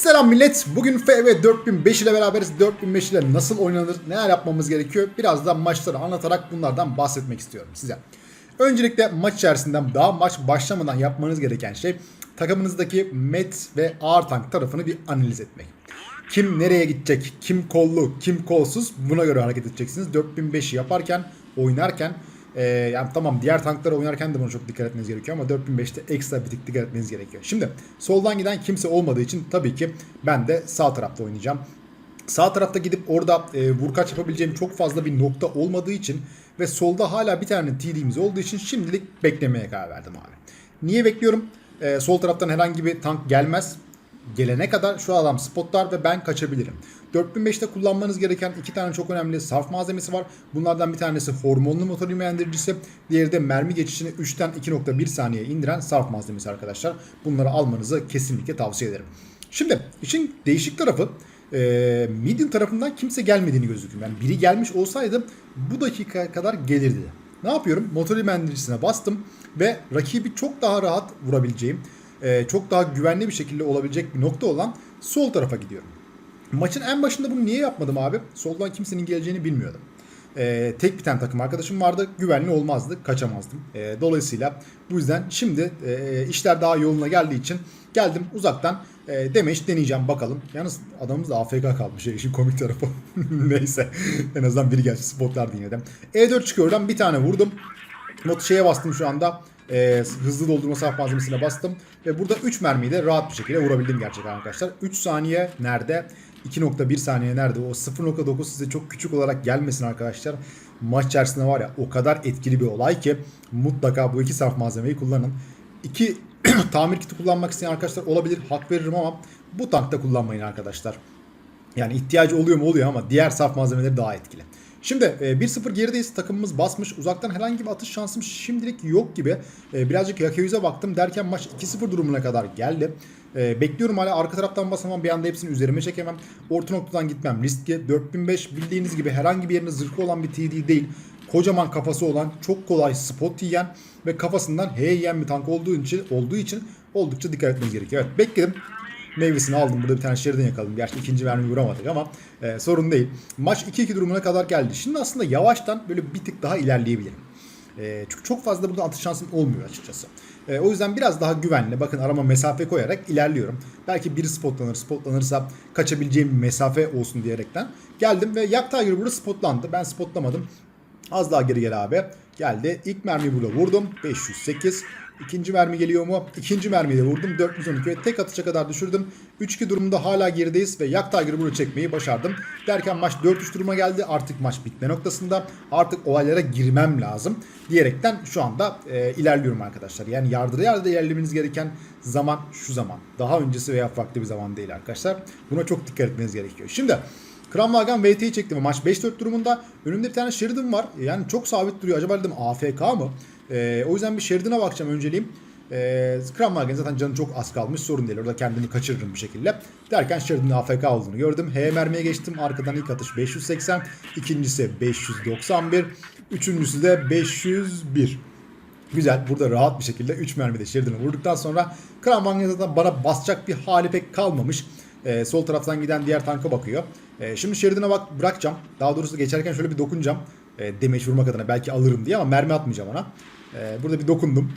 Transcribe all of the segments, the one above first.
Selam millet. Bugün FV 4005 ile beraberiz. 4005 ile nasıl oynanır, neler yapmamız gerekiyor? Biraz da maçları anlatarak bunlardan bahsetmek istiyorum size. Öncelikle maç içerisinden daha maç başlamadan yapmanız gereken şey takımınızdaki met ve ağır tank tarafını bir analiz etmek. Kim nereye gidecek, kim kollu, kim kolsuz buna göre hareket edeceksiniz. 4005'i yaparken, oynarken ee, yani tamam diğer tanklara oynarken de buna çok dikkat etmeniz gerekiyor ama 4005'te ekstra bir tık dikkat etmeniz gerekiyor. Şimdi soldan giden kimse olmadığı için tabii ki ben de sağ tarafta oynayacağım. Sağ tarafta gidip orada e, vurkaç yapabileceğim çok fazla bir nokta olmadığı için ve solda hala bir tane TD'miz olduğu için şimdilik beklemeye karar verdim abi. Niye bekliyorum? E, sol taraftan herhangi bir tank gelmez. Gelene kadar şu adam spotlar ve ben kaçabilirim. 4005'te kullanmanız gereken iki tane çok önemli sarf malzemesi var. Bunlardan bir tanesi hormonlu motor yönlendiricisi. Diğeri de mermi geçişini 3'ten 2.1 saniye indiren sarf malzemesi arkadaşlar. Bunları almanızı kesinlikle tavsiye ederim. Şimdi işin değişik tarafı e, medium tarafından kimse gelmediğini gözüküyor. Yani biri gelmiş olsaydı bu dakikaya kadar gelirdi. Ne yapıyorum? Motor yönlendiricisine bastım ve rakibi çok daha rahat vurabileceğim, e, çok daha güvenli bir şekilde olabilecek bir nokta olan sol tarafa gidiyorum. Maçın en başında bunu niye yapmadım abi? Soldan kimsenin geleceğini bilmiyordum. Ee, tek bir tane takım arkadaşım vardı. Güvenli olmazdı. Kaçamazdım. Ee, dolayısıyla bu yüzden şimdi e, işler daha yoluna geldiği için geldim uzaktan e, demeç deneyeceğim bakalım. Yalnız adamımız da AFK kalmış. ya, işin komik tarafı. Neyse. en azından biri gelsin spotlar yine de. E4 çıkıyor oradan bir tane vurdum. Not şeye bastım şu anda. Ee, hızlı doldurma saf malzemesine bastım. Ve burada 3 mermiyi de rahat bir şekilde vurabildim gerçekten arkadaşlar. 3 saniye nerede? 2.1 saniye nerede? O 0.9 size çok küçük olarak gelmesin arkadaşlar. Maç içerisinde var ya o kadar etkili bir olay ki mutlaka bu iki sarf malzemeyi kullanın. İki tamir kiti kullanmak isteyen arkadaşlar olabilir. Hak veririm ama bu tankta kullanmayın arkadaşlar. Yani ihtiyacı oluyor mu oluyor ama diğer saf malzemeleri daha etkili. Şimdi e, 1-0 gerideyiz. Takımımız basmış. Uzaktan herhangi bir atış şansım şimdilik yok gibi. E, Birazcık Yakayüz'e baktım derken maç 2-0 durumuna kadar geldi. E, Bekliyorum hala arka taraftan basamam. Bir anda hepsini üzerime çekemem. Orta noktadan gitmem riskli. 4005 bildiğiniz gibi herhangi bir yerinde zırhı olan bir TD değil. Kocaman kafası olan, çok kolay spot yiyen ve kafasından H yiyen bir tank olduğu için, olduğu için oldukça dikkat etmeniz gerekiyor. Evet bekledim meyvesini aldım. Burada bir tane Sheridan yakaladım. Gerçi ikinci mermi vuramadık ama e, sorun değil. Maç 2-2 durumuna kadar geldi. Şimdi aslında yavaştan böyle bir tık daha ilerleyebilirim. E, çünkü çok fazla burada atış şansım olmuyor açıkçası. E, o yüzden biraz daha güvenli. Bakın arama mesafe koyarak ilerliyorum. Belki biri spotlanır. Spotlanırsa kaçabileceğim bir mesafe olsun diyerekten. Geldim ve yak Tiger burada spotlandı. Ben spotlamadım. Az daha geri gel abi. Geldi. İlk mermi burada vurdum. 508. İkinci mermi geliyor mu? İkinci mermiyi de vurdum. 412 ve tek atışa kadar düşürdüm. 3-2 durumda hala gerideyiz ve Yak Tiger'ı burada çekmeyi başardım. Derken maç 4-3 duruma geldi. Artık maç bitme noktasında. Artık olaylara girmem lazım. Diyerekten şu anda e, ilerliyorum arkadaşlar. Yani yardıra yardıra ilerlemeniz gereken zaman şu zaman. Daha öncesi veya farklı bir zaman değil arkadaşlar. Buna çok dikkat etmeniz gerekiyor. Şimdi Kramwagen VT'yi çektim maç 5-4 durumunda. Önümde bir tane Sheridan var. Yani çok sabit duruyor. Acaba dedim AFK mı? Ee, o yüzden bir Sheridan'a bakacağım önceliğim. Ee, Kramwagen zaten canı çok az kalmış. Sorun değil. Orada kendimi kaçırırım bir şekilde. Derken Sheridan'ın AFK olduğunu gördüm. H mermiye geçtim. Arkadan ilk atış 580. ikincisi 591. Üçüncüsü de 501. Güzel. Burada rahat bir şekilde 3 mermide Sheridan'ı vurduktan sonra Kramwagen zaten bana basacak bir hali pek kalmamış. Ee, sol taraftan giden diğer tanka bakıyor. Ee, şimdi Sheridan'a bak bırakacağım. Daha doğrusu geçerken şöyle bir dokunacağım. E, demeç vurmak adına belki alırım diye ama mermi atmayacağım ona. Ee, burada bir dokundum.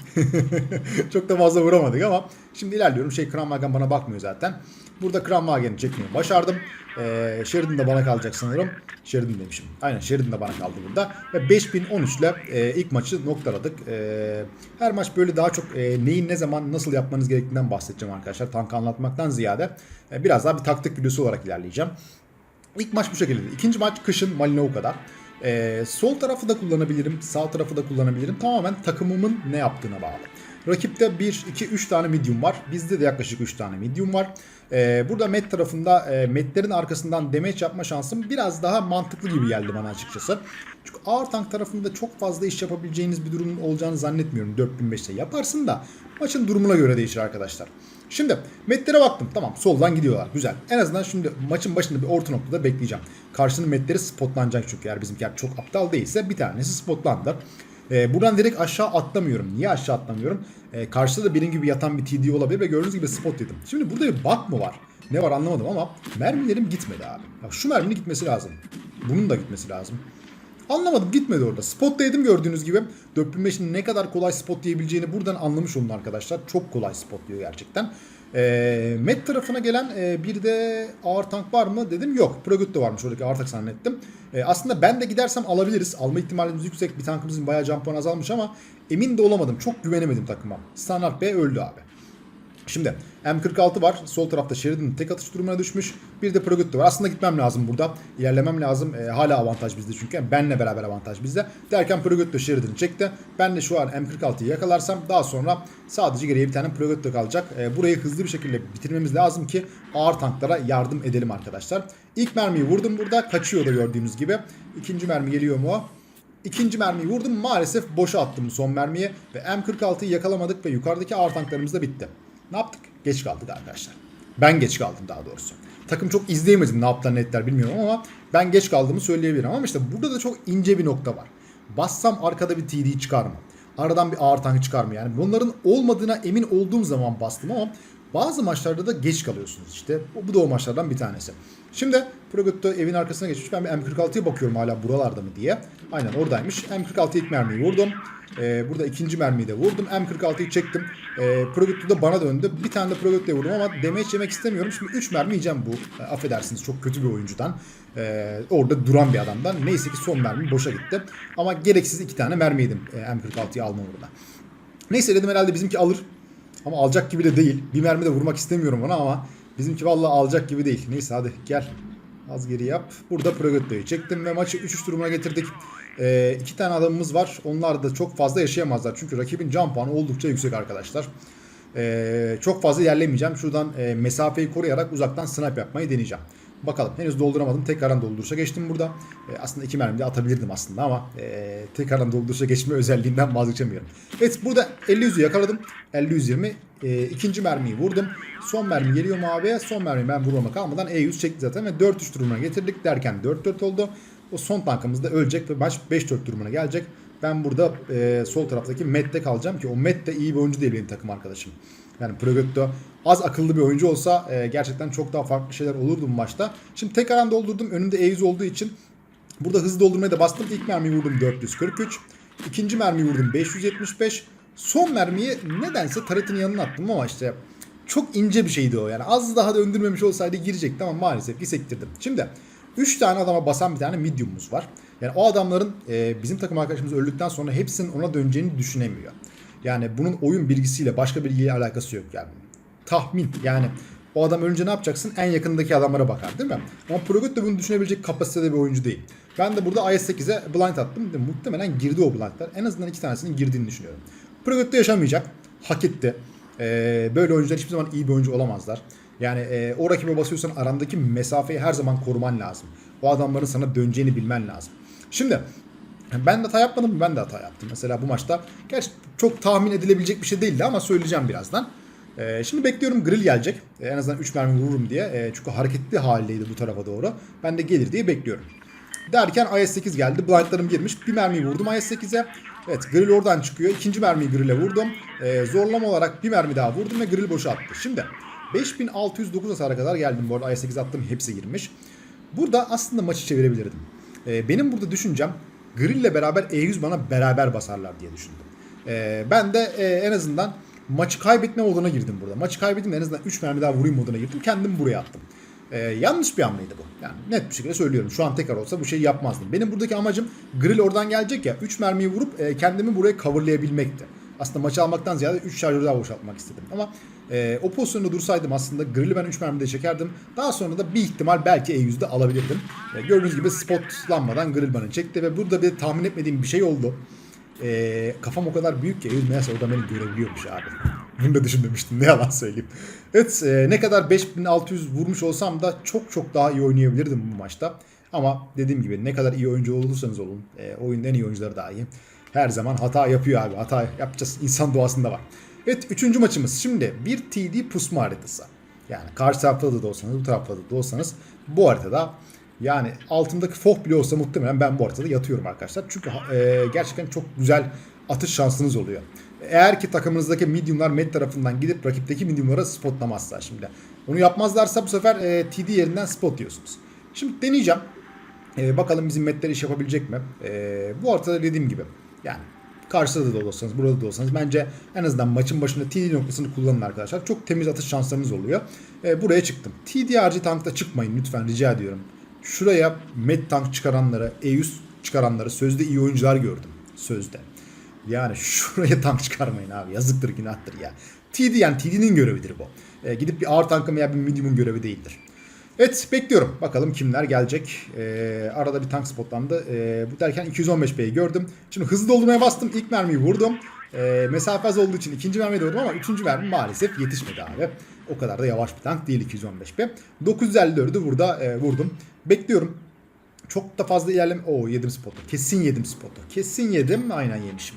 Çok da fazla vuramadık ama şimdi ilerliyorum. Şey Kramwagen bana bakmıyor zaten. Burada Kramwagen'i çekmeyi başardım. Ee, Sheridan da bana kalacak sanırım. Sheridan demişim. Aynen Sheridan da bana kaldı burada. Ve 5013 ile e, ilk maçı noktaladık. E, her maç böyle daha çok e, neyin ne zaman nasıl yapmanız gerektiğinden bahsedeceğim arkadaşlar. Tank anlatmaktan ziyade e, biraz daha bir taktik videosu olarak ilerleyeceğim. İlk maç bu şekilde. İkinci maç kışın Malinovka'da. Ee, sol tarafı da kullanabilirim, sağ tarafı da kullanabilirim. Tamamen takımımın ne yaptığına bağlı. Rakipte 1, 2, 3 tane medium var. Bizde de yaklaşık 3 tane medium var. Ee, burada met tarafında e, metlerin arkasından damage yapma şansım biraz daha mantıklı gibi geldi bana açıkçası. Çünkü ağır tank tarafında çok fazla iş yapabileceğiniz bir durumun olacağını zannetmiyorum. 4005'te yaparsın da maçın durumuna göre değişir arkadaşlar. Şimdi metlere baktım. Tamam soldan gidiyorlar. Güzel. En azından şimdi maçın başında bir orta noktada bekleyeceğim. Karşının metleri spotlanacak çünkü eğer bizimkiler çok aptal değilse bir tanesi spotlandı. Ee, buradan direkt aşağı atlamıyorum. Niye aşağı atlamıyorum? Ee, karşıda da benim gibi yatan bir TD olabilir ve gördüğünüz gibi spot dedim. Şimdi burada bir bug mı var? Ne var anlamadım ama mermilerim gitmedi abi. Ya şu merminin gitmesi lazım. Bunun da gitmesi lazım. Anlamadım gitmedi orada. Spot yedim gördüğünüz gibi. 4005'in ne kadar kolay spot diyebileceğini buradan anlamış olun arkadaşlar. Çok kolay spot diyor gerçekten. Ee, Met tarafına gelen e, bir de ağır tank var mı dedim. Yok. Progut da varmış oradaki ağır tank zannettim. Ee, aslında ben de gidersem alabiliriz. Alma ihtimalimiz yüksek. Bir tankımızın bayağı can puanı azalmış ama emin de olamadım. Çok güvenemedim takıma. Standart B öldü abi. Şimdi M46 var. Sol tarafta Sheridan tek atış durumuna düşmüş. Bir de Progut var. Aslında gitmem lazım burada. İlerlemem lazım. E, hala avantaj bizde çünkü. Benle beraber avantaj bizde. Derken Progut Sheridan'ı çekti. Ben de şu an M46'yı yakalarsam daha sonra sadece geriye bir tane Progut kalacak. E, burayı hızlı bir şekilde bitirmemiz lazım ki ağır tanklara yardım edelim arkadaşlar. İlk mermiyi vurdum burada. Kaçıyor da gördüğünüz gibi. İkinci mermi geliyor mu? İkinci mermiyi vurdum. Maalesef boşa attım son mermiyi. Ve M46'yı yakalamadık ve yukarıdaki ağır tanklarımız da bitti. Ne yaptık? Geç kaldık arkadaşlar. Ben geç kaldım daha doğrusu. Takım çok izleyemedim ne yaptılar ne ettiler bilmiyorum ama ben geç kaldığımı söyleyebilirim. Ama işte burada da çok ince bir nokta var. Bassam arkada bir TD çıkar mı? Aradan bir ağır tank çıkar mı? Yani bunların olmadığına emin olduğum zaman bastım ama bazı maçlarda da geç kalıyorsunuz işte. Bu da o maçlardan bir tanesi. Şimdi Progutto evin arkasına geçmiş. Ben bir M46'ya bakıyorum hala buralarda mı diye. Aynen oradaymış. M46 ilk mermiyi vurdum. Ee, burada ikinci mermiyi de vurdum. M46'yı çektim. Ee, Progutto da bana döndü. Bir tane de Progutto'ya vurdum ama damage yemek istemiyorum. Şimdi 3 mermi yiyeceğim bu. E, affedersiniz çok kötü bir oyuncudan. Ee, orada duran bir adamdan. Neyse ki son mermi boşa gitti. Ama gereksiz iki tane mermi yedim e, M46'yı alma uğruna. Neyse dedim herhalde bizimki alır. Ama alacak gibi de değil. Bir mermi de vurmak istemiyorum ona ama bizimki vallahi alacak gibi değil. Neyse hadi gel. Az geri yap. Burada Progutto'yu çektim ve maçı 3-3 durumuna getirdik. Ee, iki tane adamımız var. Onlar da çok fazla yaşayamazlar. Çünkü rakibin can puanı oldukça yüksek arkadaşlar. Ee, çok fazla yerlemeyeceğim. Şuradan e, mesafeyi koruyarak uzaktan snipe yapmayı deneyeceğim. Bakalım henüz dolduramadım. Tekrardan dolduruşa geçtim burada. E, aslında iki mermi de atabilirdim aslında ama e, tekrardan dolduruşa geçme özelliğinden vazgeçemiyorum. Evet burada 50-100'ü yakaladım. 50-120 e, ikinci mermiyi vurdum. Son mermi geliyor mu abi? Son mermi ben vurmama kalmadan E100 çekti zaten ve 4-3 durumuna getirdik derken 4-4 oldu. O son tankımız da ölecek ve maç 5-4 durumuna gelecek. Ben burada e, sol taraftaki Matt'te kalacağım ki o Matt de iyi bir oyuncu değil benim takım arkadaşım. Yani Progotto az akıllı bir oyuncu olsa e, gerçekten çok daha farklı şeyler olurdu bu maçta. Şimdi tek aran doldurdum. Önümde E100 olduğu için burada hızlı doldurmaya da bastım. İlk mermiyi vurdum 443. İkinci mermiyi vurdum 575. Son mermiyi nedense taretin yanına attım ama işte çok ince bir şeydi o. Yani az daha döndürmemiş olsaydı girecekti ama maalesef ki sektirdim. Şimdi 3 tane adama basan bir tane medium'umuz var. Yani o adamların e, bizim takım arkadaşımız öldükten sonra hepsinin ona döneceğini düşünemiyor. Yani bunun oyun bilgisiyle başka bilgiyle alakası yok yani. Tahmin yani o adam önce ne yapacaksın? En yakındaki adamlara bakar değil mi? Ama Progut da bunu düşünebilecek kapasitede bir oyuncu değil. Ben de burada IS-8'e blind attım. Muhtemelen girdi o blindlar. En azından iki tanesinin girdiğini düşünüyorum. Progut da yaşamayacak. Hak etti. Ee, böyle oyuncular hiçbir zaman iyi bir oyuncu olamazlar. Yani e, o rakibe basıyorsan arandaki mesafeyi her zaman koruman lazım. O adamların sana döneceğini bilmen lazım. Şimdi ben de hata yapmadım mı? Ben de hata yaptım. Mesela bu maçta gerçi çok tahmin edilebilecek bir şey değildi ama söyleyeceğim birazdan. Ee, şimdi bekliyorum grill gelecek. Ee, en azından 3 mermi vururum diye. Ee, çünkü hareketli haldeydi bu tarafa doğru. Ben de gelir diye bekliyorum. Derken IS-8 geldi. Blindlarım girmiş. Bir mermiyi vurdum IS-8'e. Evet grill oradan çıkıyor. İkinci mermiyi grill'e vurdum. Ee, zorlama olarak bir mermi daha vurdum ve grill boşa attı. Şimdi 5609 hasara kadar geldim. Bu arada IS-8 attım. Hepsi girmiş. Burada aslında maçı çevirebilirdim. Ee, benim burada düşüncem Grill ile beraber E100 bana beraber basarlar diye düşündüm. Ee, ben de e, en azından maçı kaybetme moduna girdim burada. Maçı kaybettim en azından 3 mermi daha vurayım moduna girdim. Kendimi buraya attım. Ee, yanlış bir hamleydi bu. Yani net bir şekilde söylüyorum. Şu an tekrar olsa bu şeyi yapmazdım. Benim buradaki amacım grill oradan gelecek ya 3 mermiyi vurup e, kendimi buraya coverlayabilmekti. Aslında maçı almaktan ziyade 3 şarjör daha boşaltmak istedim. Ama e, o pozisyonda dursaydım aslında grill'i ben 3 mermide çekerdim. Daha sonra da bir ihtimal belki E100'de alabilirdim. E, gördüğünüz gibi spotlanmadan grill bana çekti ve burada bir tahmin etmediğim bir şey oldu. E, kafam o kadar büyük ki E100 meğerse orada beni görebiliyormuş abi. Bunu da düşünmemiştim ne yalan söyleyeyim. Evet e, ne kadar 5600 vurmuş olsam da çok çok daha iyi oynayabilirdim bu maçta. Ama dediğim gibi ne kadar iyi oyuncu olursanız olun e, oyunun en iyi oyuncuları daha iyi. Her zaman hata yapıyor abi. Hata yapacağız. İnsan doğasında var. Evet üçüncü maçımız. Şimdi bir TD pusma haritası. Yani karşı tarafta da olsanız bu tarafta da olsanız bu haritada yani altındaki foh bile olsa muhtemelen ben bu haritada yatıyorum arkadaşlar. Çünkü e, gerçekten çok güzel atış şansınız oluyor. Eğer ki takımınızdaki mediumlar med tarafından gidip rakipteki mediumlara spotlamazsa şimdi. Onu yapmazlarsa bu sefer e, TD yerinden spot diyorsunuz. Şimdi deneyeceğim. E, bakalım bizim medler iş yapabilecek mi? E, bu ortada dediğim gibi. Yani karşıda da olsanız, burada da olsanız bence en azından maçın başında TD noktasını kullanın arkadaşlar. Çok temiz atış şanslarınız oluyor. E, buraya çıktım. TD harici tankta çıkmayın lütfen rica ediyorum. Şuraya med tank çıkaranları, EUS çıkaranları sözde iyi oyuncular gördüm. Sözde. Yani şuraya tank çıkarmayın abi. Yazıktır günahtır ya. TD yani TD'nin görevidir bu. E, gidip bir ağır tankın veya bir medium'un görevi değildir. Evet bekliyorum. Bakalım kimler gelecek. Ee, arada bir tank spotlandı. Ee, bu derken 215B'yi gördüm. Şimdi hızlı doldurmaya bastım. İlk mermiyi vurdum. Ee, mesafe az olduğu için ikinci mermiyi de vurdum ama üçüncü mermi maalesef yetişmedi abi. O kadar da yavaş bir tank değil 215B. 954'ü burada e, vurdum. Bekliyorum. Çok da fazla ilerleme... Oo yedim spotu. Kesin yedim spotu. Kesin yedim. Aynen yemişim.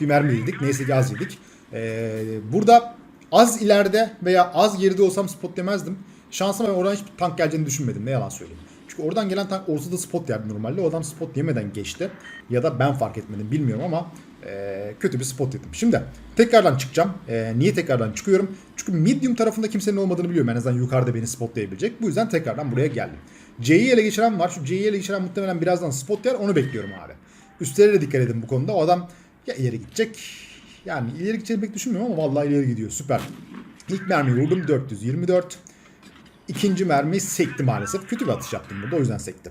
Bir mermi yedik. Neyse ki az yedik. Ee, burada az ileride veya az geride olsam spot demezdim. Şansıma oradan hiç tank geleceğini düşünmedim. Ne yalan söyleyeyim. Çünkü oradan gelen tank ortada spot yerdi normalde. O adam spot yemeden geçti. Ya da ben fark etmedim bilmiyorum ama e, kötü bir spot yedim. Şimdi tekrardan çıkacağım. E, niye tekrardan çıkıyorum? Çünkü medium tarafında kimsenin olmadığını biliyorum. En azından yukarıda beni spotlayabilecek. Bu yüzden tekrardan buraya geldim. C'yi ele geçiren var. Şu C'yi ele geçiren muhtemelen birazdan spot yer. Onu bekliyorum abi. Üstlere de dikkat edin bu konuda. O adam ya ileri gidecek. Yani ileri gideceğini pek düşünmüyorum ama vallahi ileri gidiyor. Süper. İlk mermi vurdum 424. İkinci mermi sekti maalesef. Kötü bir atış yaptım burada o yüzden sekti.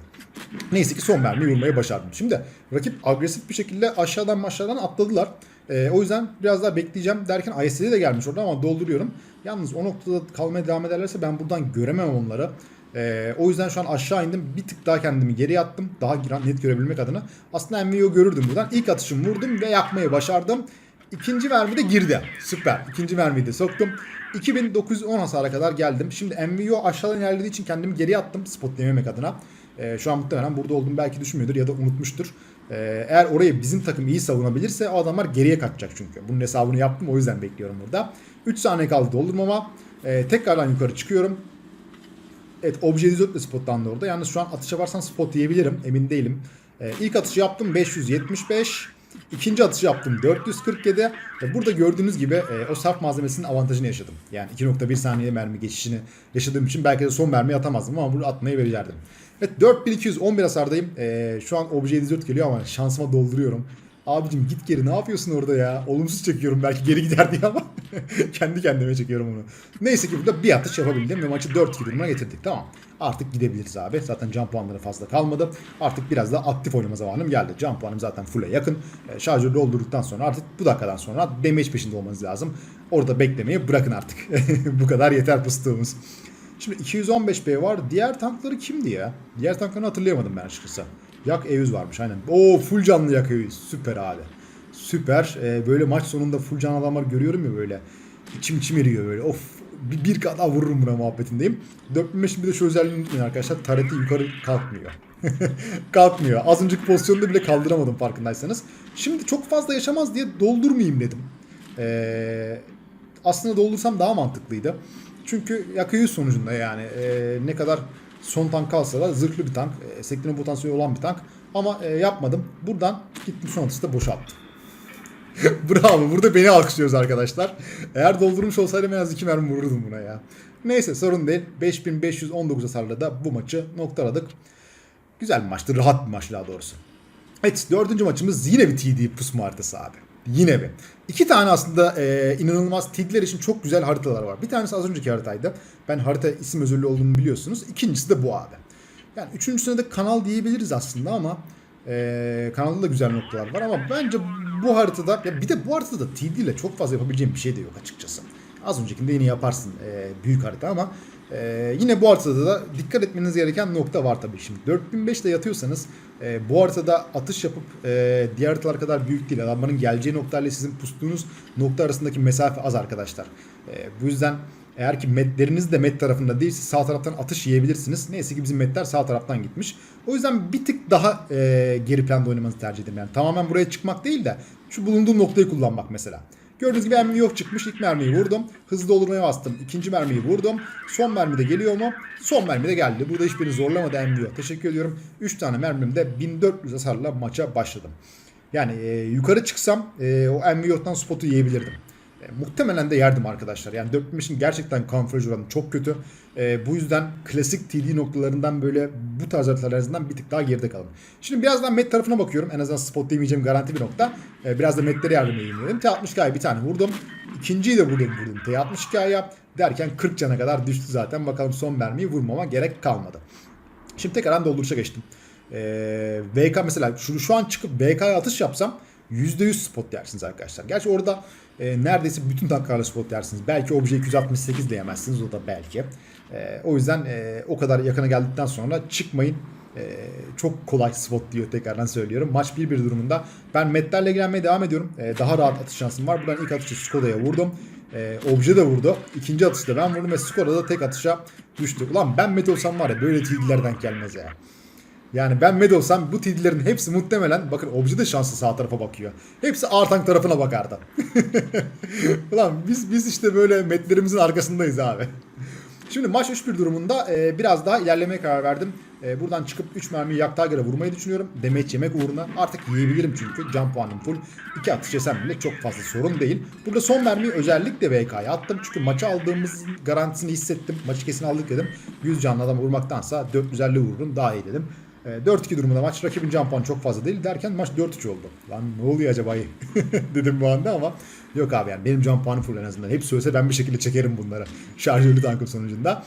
Neyse ki son mermiyi vurmayı başardım. Şimdi rakip agresif bir şekilde aşağıdan aşağıdan atladılar. Ee, o yüzden biraz daha bekleyeceğim derken ISD de gelmiş orada ama dolduruyorum. Yalnız o noktada kalmaya devam ederlerse ben buradan göremem onları. Ee, o yüzden şu an aşağı indim. Bir tık daha kendimi geri attım. Daha net görebilmek adına. Aslında MVO görürdüm buradan. İlk atışımı vurdum ve yakmayı başardım. İkinci mermi de girdi. Süper. İkinci mermiyi de soktum. 2910 hasara kadar geldim. Şimdi MVO aşağıdan ilerlediği için kendimi geri attım spotlayamak adına. Ee, şu an muhtemelen burada olduğumu belki düşünmüyordur ya da unutmuştur. Ee, eğer orayı bizim takım iyi savunabilirse o adamlar geriye kaçacak çünkü. Bunun hesabını yaptım o yüzden bekliyorum burada. 3 saniye kaldı doldurmama. Ee, tekrardan yukarı çıkıyorum. Evet obje 104 ile spotlandı orada. Yalnız şu an atış yaparsam spot diyebilirim. Emin değilim. Ee, ilk atışı yaptım 575. İkinci atışı yaptım 447. Ve burada gördüğünüz gibi e, o sarf malzemesinin avantajını yaşadım. Yani 2.1 saniye mermi geçişini yaşadığım için belki de son mermiyi atamazdım ama bunu atmayı verirdim. Evet 4211 hasardayım. E, şu an obje 104 geliyor ama şansıma dolduruyorum. Abicim git geri ne yapıyorsun orada ya? Olumsuz çekiyorum belki geri gider diye ama kendi kendime çekiyorum onu. Neyse ki burada bir atış yapabildim ve maçı 4-2 durumuna getirdik. Tamam. Artık gidebiliriz abi. Zaten can puanları fazla kalmadı. Artık biraz daha aktif oynama zamanım geldi. Can puanım zaten full'e yakın. E, şarjörü doldurduktan sonra artık bu dakikadan sonra damage peşinde olmanız lazım. Orada beklemeyi bırakın artık. bu kadar yeter pustuğumuz. Şimdi 215B var. Diğer tankları kimdi ya? Diğer tanklarını hatırlayamadım ben açıkçası. Yak E100 varmış aynen. Oo full canlı Yak E100. Süper abi. Süper. Ee, böyle maç sonunda full canlı adamlar görüyorum ya böyle. İçim içim eriyor böyle. Of bir, bir kat daha vururum buna muhabbetindeyim. 4005'in bir de şu özelliğini unutmayın arkadaşlar. Tareti yukarı kalkmıyor. kalkmıyor. Az önceki pozisyonda bile kaldıramadım farkındaysanız. Şimdi çok fazla yaşamaz diye doldurmayayım dedim. Ee, aslında doldursam daha mantıklıydı. Çünkü yakıyı sonucunda yani e, ne kadar son tank kalsa da zırhlı bir tank. E, sektirme potansiyeli olan bir tank. Ama e, yapmadım. Buradan gittim son atışta boşalttım. Bravo. Burada beni alkışlıyoruz arkadaşlar. Eğer doldurmuş olsaydım en az iki mermi vururdum buna ya. Neyse sorun değil. 5519 hasarla da bu maçı noktaladık. Güzel bir maçtı. Rahat bir maç daha doğrusu. Evet dördüncü maçımız yine bir TD pusma haritası abi. Yine bir. İki tane aslında e, inanılmaz TD'ler için çok güzel haritalar var. Bir tanesi az önceki haritaydı. Ben harita isim özürlü olduğunu biliyorsunuz. İkincisi de bu abi. Yani üçüncüsüne de kanal diyebiliriz aslında ama e, kanalda da güzel noktalar var ama bence bu haritada ya bir de bu haritada TD ile çok fazla yapabileceğim bir şey de yok açıkçası. Az öncekinde yine yaparsın e, büyük harita ama e, yine bu haritada da dikkat etmeniz gereken nokta var tabii. Şimdi 4005'te yatıyorsanız e, bu haritada atış yapıp e, diğer haritalar kadar büyük değil. Adamların geleceği noktayla sizin pustuğunuz nokta arasındaki mesafe az arkadaşlar. E, bu yüzden eğer ki metleriniz de met tarafında değilse sağ taraftan atış yiyebilirsiniz. Neyse ki bizim metler sağ taraftan gitmiş. O yüzden bir tık daha e, geri planda oynamanızı tercih ederim. Yani tamamen buraya çıkmak değil de şu bulunduğum noktayı kullanmak mesela. Gördüğünüz gibi MV yok çıkmış. İlk mermiyi vurdum. Hızlı doldurmaya bastım. İkinci mermiyi vurdum. Son mermi de geliyor mu? Son mermi de geldi. Burada hiçbirini zorlamadı MV yok. Teşekkür ediyorum. 3 tane mermimde 1400 hasarla maça başladım. Yani e, yukarı çıksam e, o Enviyot'tan spotu yiyebilirdim. E, muhtemelen de yerdim arkadaşlar. Yani 4000'in gerçekten converge oranı çok kötü. E, bu yüzden klasik TD noktalarından böyle bu tarz haritalar bir tık daha geride kalın. Şimdi birazdan met tarafına bakıyorum. En azından spot demeyeceğim garanti bir nokta. E, biraz da metlere yardım edeyim dedim. T60K'ya bir tane vurdum. İkinciyi de vurdum vurdum T60K'ya. Derken 40 cana kadar düştü zaten. Bakalım son mermiyi vurmama gerek kalmadı. Şimdi tekrardan dolduruşa geçtim. Ee, VK mesela şu, şu an çıkıp VK'ya atış yapsam %100 spot yersiniz arkadaşlar. Gerçi orada e, neredeyse bütün tanklarla spot yersiniz. Belki obje 268 de yemezsiniz o da belki. E, o yüzden e, o kadar yakına geldikten sonra çıkmayın. E, çok kolay spot diyor tekrardan söylüyorum. Maç 1-1 durumunda. Ben metlerle ilgilenmeye devam ediyorum. E, daha rahat atış şansım var. Buradan ilk atışı Skoda'ya vurdum. E, obje de vurdu. İkinci atışta ben vurdum ve Skoda da tek atışa düştü. Ulan ben met olsam var ya böyle TD'lerden gelmez ya. Yani ben med olsam bu TD'lerin hepsi muhtemelen bakın obje de şanslı sağ tarafa bakıyor. Hepsi Artank tarafına bakardı. Ulan biz biz işte böyle metlerimizin arkasındayız abi. Şimdi maç 3-1 durumunda e, biraz daha ilerlemeye karar verdim. E, buradan çıkıp 3 mermiyi yaktığa göre vurmayı düşünüyorum. Demeç yemek uğruna artık yiyebilirim çünkü. Can puanım full. 2 atış yesem bile çok fazla sorun değil. Burada son mermiyi özellikle VK'ya attım. Çünkü maçı aldığımız garantisini hissettim. Maçı kesin aldık dedim. 100 canlı adam vurmaktansa 450 vururum daha iyi dedim. E, 4-2 durumunda maç. Rakibin can puanı çok fazla değil derken maç 4-3 oldu. Lan ne oluyor acaba dedim bu anda ama yok abi yani benim can puanım full en azından. Hep söylese ben bir şekilde çekerim bunları. Şarjörlü tankım sonucunda.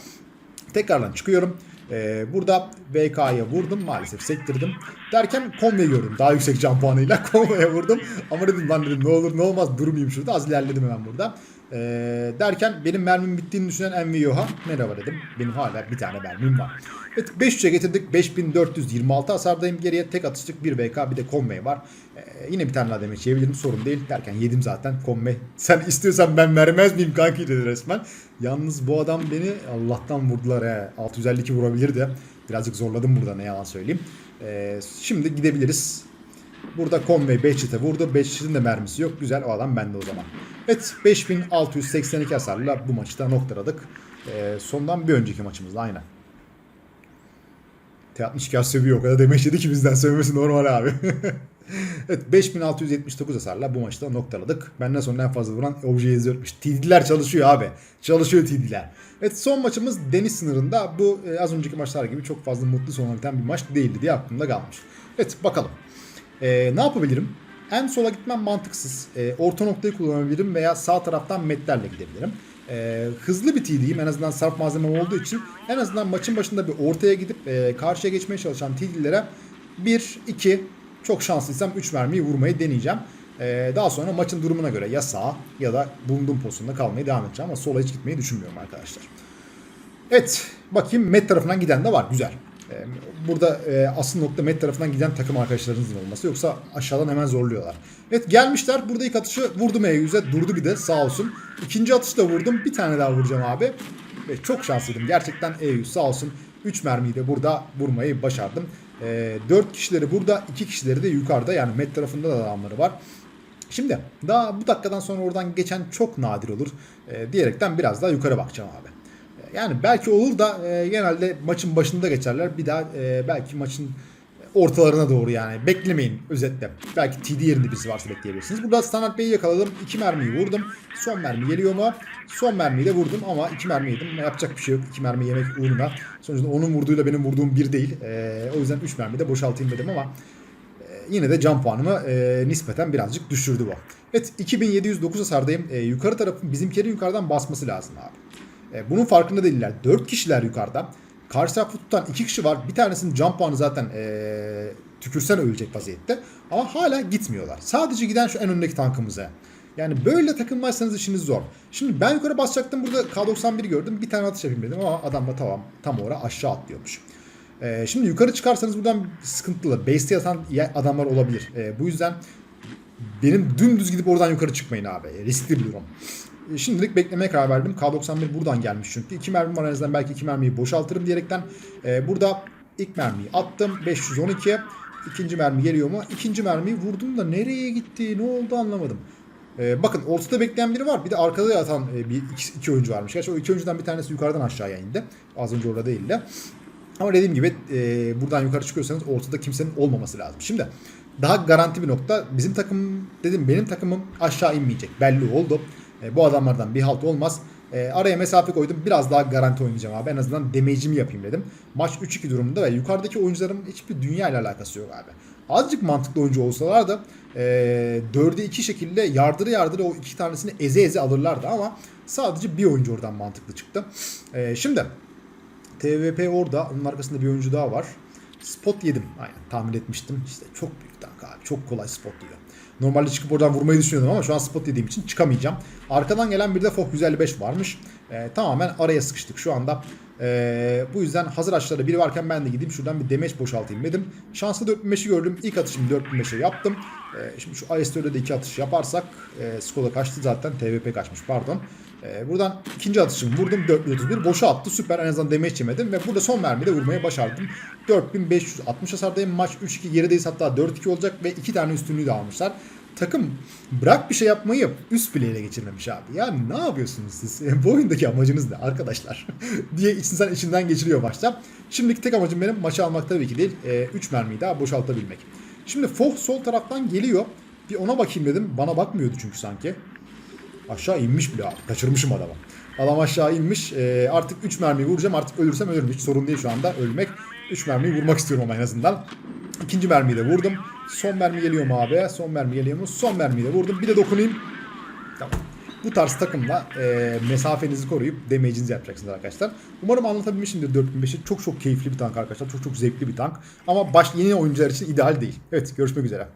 Tekrardan çıkıyorum. Ee, burada VK'ya vurdum maalesef sektirdim. Derken Conway gördüm daha yüksek can puanıyla Conway'a vurdum. Ama dedim lan dedim ne olur ne olmaz durmayayım şurada az ilerledim hemen burada. Ee, derken benim mermim bittiğini düşünen Envio'ha merhaba dedim. Benim hala bir tane mermim var. Evet 500'e getirdik. 5426 hasardayım. Geriye tek atışlık bir VK bir de Conway var. Ee, yine bir tane daha demek yiyebilirim sorun değil. Derken yedim zaten Conway. Sen istiyorsan ben vermez miyim kanki dedi resmen. Yalnız bu adam beni Allah'tan vurdular he. 652 vurabilirdi. Birazcık zorladım burada ne yalan söyleyeyim. Ee, şimdi gidebiliriz. Burada Conway Behçet'e vurdu. Behçet'in de mermisi yok. Güzel o adam bende o zaman. Evet 5682 hasarla bu maçı da noktaladık. Ee, sondan bir önceki maçımızda aynen. T62 sövüyor o kadar demeç ki bizden sövmesi normal abi. evet 5679 hasarla bu maçta noktaladık. Benden sonra en fazla vuran obje 104'müş. TD'ler çalışıyor abi. Çalışıyor TD'ler. Evet son maçımız deniz sınırında. Bu e, az önceki maçlar gibi çok fazla mutlu biten bir maç değildi diye aklımda kalmış. Evet bakalım. E, ne yapabilirim? En sola gitmem mantıksız. E, orta noktayı kullanabilirim veya sağ taraftan metlerle gidebilirim. E, hızlı bir TD'yim en azından sarf malzemem olduğu için en azından maçın başında bir ortaya gidip e, karşıya geçmeye çalışan TD'lere 1, 2 çok şanslıysam 3 mermiyi vurmayı deneyeceğim. E, daha sonra maçın durumuna göre ya sağ ya da bulunduğum pozisyonda kalmayı devam edeceğim ama sola hiç gitmeyi düşünmüyorum arkadaşlar. Evet bakayım met tarafından giden de var güzel. Ee, Burada e, asıl nokta met tarafından giden takım arkadaşlarınızın olması. Yoksa aşağıdan hemen zorluyorlar. Evet gelmişler. Burada ilk atışı vurdum E100'e. Durdu bir de sağ olsun. İkinci atışı da vurdum. Bir tane daha vuracağım abi. Ve çok şanslıydım. Gerçekten E100 sağ olsun. 3 mermiyi de burada vurmayı başardım. E, 4 kişileri burada. 2 kişileri de yukarıda. Yani met tarafında da adamları var. Şimdi daha bu dakikadan sonra oradan geçen çok nadir olur. E, diyerekten biraz daha yukarı bakacağım abi. Yani belki olur da e, genelde maçın başında geçerler. Bir daha e, belki maçın ortalarına doğru yani. Beklemeyin özetle. Belki TD yerinde birisi varsa bekleyebilirsiniz. Burada Standart Bey'i yakaladım. İki mermiyi vurdum. Son mermi geliyor mu? Son mermiyi de vurdum ama iki mermi yedim. Yapacak bir şey yok. İki mermi yemek uğruna. Sonuçta onun vurduğuyla benim vurduğum bir değil. E, o yüzden üç mermi de boşaltayım dedim ama e, yine de can puanımı e, nispeten birazcık düşürdü bu. Evet 2709 hasardayım. E, yukarı tarafın bizimkilerin yukarıdan basması lazım abi. E, bunun farkında değiller. 4 kişiler yukarıda. Karşı tarafı tutan 2 kişi var. Bir tanesinin jump puanı zaten e, tükürsen ölecek vaziyette. Ama hala gitmiyorlar. Sadece giden şu en öndeki tankımıza. Yani böyle takılmazsanız işiniz zor. Şimdi ben yukarı basacaktım. Burada K91'i gördüm. Bir tane atış yapayım dedim ama adam da tamam tam oraya aşağı atlıyormuş. E, şimdi yukarı çıkarsanız buradan sıkıntılı. Base'te yatan adamlar olabilir. E, bu yüzden benim dümdüz gidip oradan yukarı çıkmayın abi. Riskli bir durum. E, şimdilik beklemeye karar verdim. K91 buradan gelmiş çünkü. İki mermi var en azından belki iki mermiyi boşaltırım diyerekten. E, burada ilk mermiyi attım. 512. İkinci mermi geliyor mu? İkinci mermiyi vurdum da nereye gitti? Ne oldu anlamadım. E, bakın ortada bekleyen biri var. Bir de arkada yatan e, bir iki, iki oyuncu varmış. Gerçi o iki oyuncudan bir tanesi yukarıdan aşağıya indi. Az önce orada değildi. Ama dediğim gibi e, buradan yukarı çıkıyorsanız ortada kimsenin olmaması lazım. Şimdi daha garanti bir nokta. Bizim takım dedim benim takımım aşağı inmeyecek. Belli oldu. E, bu adamlardan bir halt olmaz. E, araya mesafe koydum. Biraz daha garanti oynayacağım abi. En azından damage'imi yapayım dedim. Maç 3-2 durumunda ve yukarıdaki oyuncuların hiçbir dünya ile alakası yok abi. Azıcık mantıklı oyuncu olsalar da e, 4'e 2 şekilde yardıra yardıra o iki tanesini eze eze alırlardı ama sadece bir oyuncu oradan mantıklı çıktı. E, şimdi TVP orada. Onun arkasında bir oyuncu daha var. Spot yedim. Aynen tahmin etmiştim. İşte çok büyük tank abi. Çok kolay spot yiyor. Normalde çıkıp oradan vurmayı düşünüyordum ama şu an spot yediğim için çıkamayacağım. Arkadan gelen bir de FOK 155 varmış. Ee, tamamen araya sıkıştık şu anda. Ee, bu yüzden hazır açlarda biri varken ben de gideyim şuradan bir damage boşaltayım dedim. Şanslı 4005'i gördüm. İlk atışımı 4005'e yaptım. Ee, şimdi şu IS4'de de iki atış yaparsak e, Skoda kaçtı zaten. TVP kaçmış pardon. Ee, buradan ikinci atışımı vurdum. 431 boşa attı. Süper en azından damage yemedim. Ve burada son mermide vurmayı başardım. 4560 hasardayım. Maç 3-2 gerideyiz. Hatta 4-2 olacak ve iki tane üstünlüğü de almışlar. Takım bırak bir şey yapmayı üst bileğiyle geçirmemiş abi. Ya ne yapıyorsunuz siz? Bu oyundaki amacınız ne arkadaşlar? diye içinden içinden geçiriyor maçta. Şimdiki tek amacım benim maçı almak tabii ki değil. 3 mermiyi daha boşaltabilmek. Şimdi Foh sol taraftan geliyor. Bir ona bakayım dedim. Bana bakmıyordu çünkü sanki. Aşağı inmiş bile. Kaçırmışım adamı. Adam aşağı inmiş. Ee, artık 3 mermi vuracağım. Artık ölürsem ölürüm. Hiç sorun değil şu anda ölmek. 3 mermiyi vurmak istiyorum ama en azından. İkinci mermiyi de vurdum. Son mermi geliyor mu abi? Son mermi geliyor mu? Son mermiyi de vurdum. Bir de dokunayım. Tamam. Bu tarz takımla e, mesafenizi koruyup damage'inizi yapacaksınız arkadaşlar. Umarım anlatabilmişimdir 4005'i. Çok çok keyifli bir tank arkadaşlar. Çok çok zevkli bir tank. Ama baş yeni oyuncular için ideal değil. Evet görüşmek üzere.